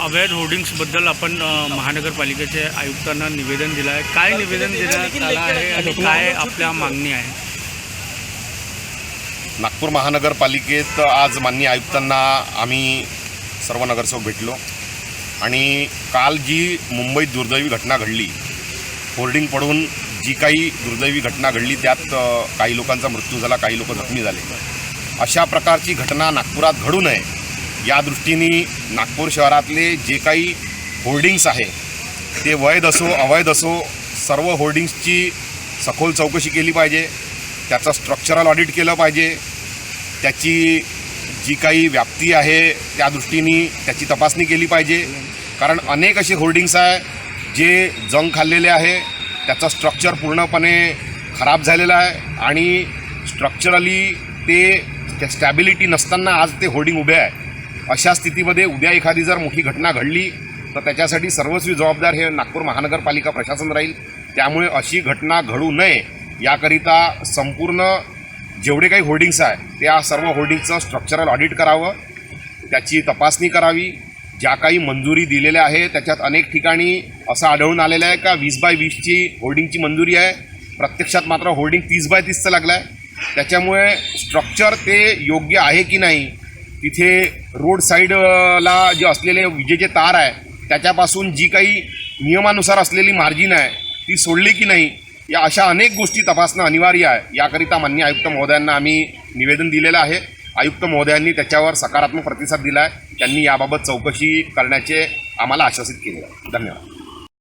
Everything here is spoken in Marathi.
अवैध होर्डिंग्सबद्दल आपण महानगरपालिकेचे आयुक्तांना निवेदन दिलं आहे काय निवेदन देण्यात आलं आहे आणि काय आपल्या मागणी आहे? नागपूर महानगरपालिकेत आज माननीय आयुक्तांना आम्ही सर्व नगरसेवक भेटलो. आणि काल जी मुंबईत दुर्दैवी घटना घडली होर्डिंग पडून जी काही दुर्दैवी घटना घडली त्यात काही लोकांचा मृत्यू झाला काही लोक जखमी झाले. अशा प्रकारची घटना नागपुरात घडू नये या दृष्टीने नागपूर शहरातले जे काही होर्डिंग्स आहे ते वैध असो अवैध असो सर्व होर्डिंग्सची सखोल चौकशी केली पाहिजे त्याचं स्ट्रक्चरल ऑडिट केलं पाहिजे त्याची जी काही व्याप्ती आहे त्या दृष्टीने त्याची तपासणी केली पाहिजे. कारण अनेक असे होर्डिंग्स आहे जे जंग खाल्लेले आहे त्याचं स्ट्रक्चर पूर्णपणे खराब झालेलं आहे आणि स्ट्रक्चरली ते स्टॅबिलिटी नसताना आज ते होर्डिंग उभे आहे. अशा स्थितीमध्ये उद्या एखादी जर मोठी घटना घडली तर त्याच्यासाठी सर्वस्वी जबाबदार हे नागपूर महानगरपालिका प्रशासन राहील. त्यामुळे अशी घटना घडू नये याकरिता संपूर्ण जेवढे काही होर्डिंग्स आहे त्या सर्व होर्डिंगचं स्ट्रक्चरल ऑडिट करावं. त्याची तपासणी करावी. ज्या काही मंजुरी दिलेल्या आहे त्याच्यात अनेक ठिकाणी असं आढळून आलेलं आहे का वीस बाय वीसची होर्डिंगची मंजुरी आहे? प्रत्यक्षात मात्र होर्डिंग तीस बाय तीसचं लागलं आहे त्याच्यामुळे स्ट्रक्चर ते योग्य आहे की नाही तिथे रोड साईडला जे असलेले विजेचे तार आहे त्याच्यापासून जी काही नियमानुसार असलेली मार्जिन आहे ती सोडली की नाही या अशा अनेक गोष्टी तपासणं अनिवार्य आहे. याकरिता मान्य आयुक्त महोदयांना आम्ही निवेदन दिलेलं आहे. आयुक्त महोदयांनी त्याच्यावर सकारात्मक प्रतिसाद दिला आहे त्यांनी याबाबत चौकशी करण्याचे आम्हाला आश्वासित केले आहे. धन्यवाद.